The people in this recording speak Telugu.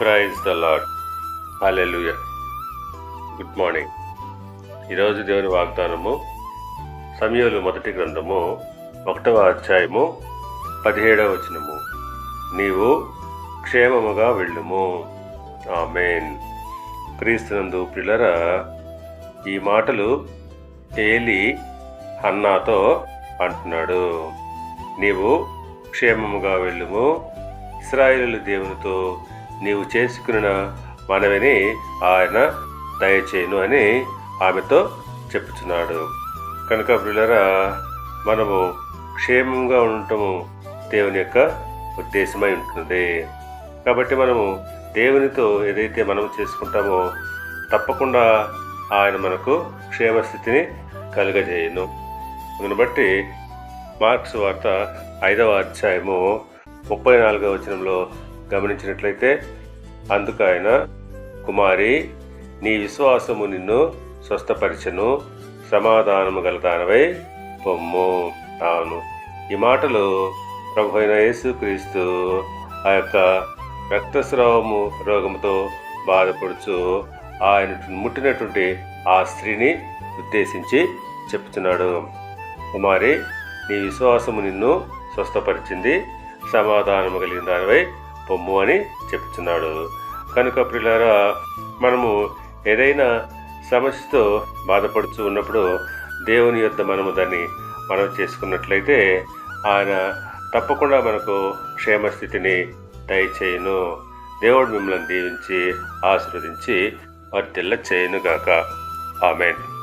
Praise the lord hallelujah good morning ఈరోజు దేవుని వాగ్దానము సమయంలో మొదటి గ్రంథము ఒకటవ అధ్యాయము పదిహేడవ వచనము. నీవు క్షేమముగా వెళ్ళుము. ఆమెన్. క్రీస్తునందు పిల్లరా ఈ మాటలు ఏలి హన్నాతో అంటున్నాడు. నీవు క్షేమముగా వెళ్ళుము. ఇస్రాయిలు దేవునితో నీవు చేసుకున్న మనవిని ఆయన దయచేయను అని ఆమెతో చెప్పుచున్నాడు. కనుక పిల్లరా మనము క్షేమంగా ఉండటము దేవుని యొక్క ఉద్దేశమై ఉంటుంది కాబట్టి మనము దేవునితో ఏదైతే మనం చేసుకుంటామో తప్పకుండా ఆయన మనకు క్షేమస్థితిని కలుగజేయను. అందును బట్టి మార్క్స్ వార్త ఐదవ అధ్యాయము ముప్పై నాలుగవ వచనంలో గమనించినట్లయితే అందుకు ఆయన కుమారి నీ విశ్వాసము నిన్ను స్వస్థపరిచను సమాధానము గలదానవై పొమ్ము అవును ఈ మాటలు ప్రభు అయిన యేసుక్రీస్తు ఆ యొక్క రక్తస్రావము రోగముతో బాధపడుచు ఆయన ముట్టినటువంటి ఆ స్త్రీని ఉద్దేశించి చెప్తున్నాడు కుమారి నీ విశ్వాసము నిన్ను స్వస్థపరిచింది సమాధానము కలిగిన దానివై పొమ్ము అని చెప్తున్నాడు. కనుక ప్రిలారా మనము ఏదైనా సమస్యతో బాధపడుతూ ఉన్నప్పుడు దేవుని యొద్ద మనము దాన్ని మనం చేసుకున్నట్లయితే ఆయన తప్పకుండా మనకు క్షేమస్థితిని దయచేయును. దేవుడు మిమ్మల్ని దీవించి ఆశీర్వదించి వర్తిల్ల చేయనుగాక. ఆమెన్.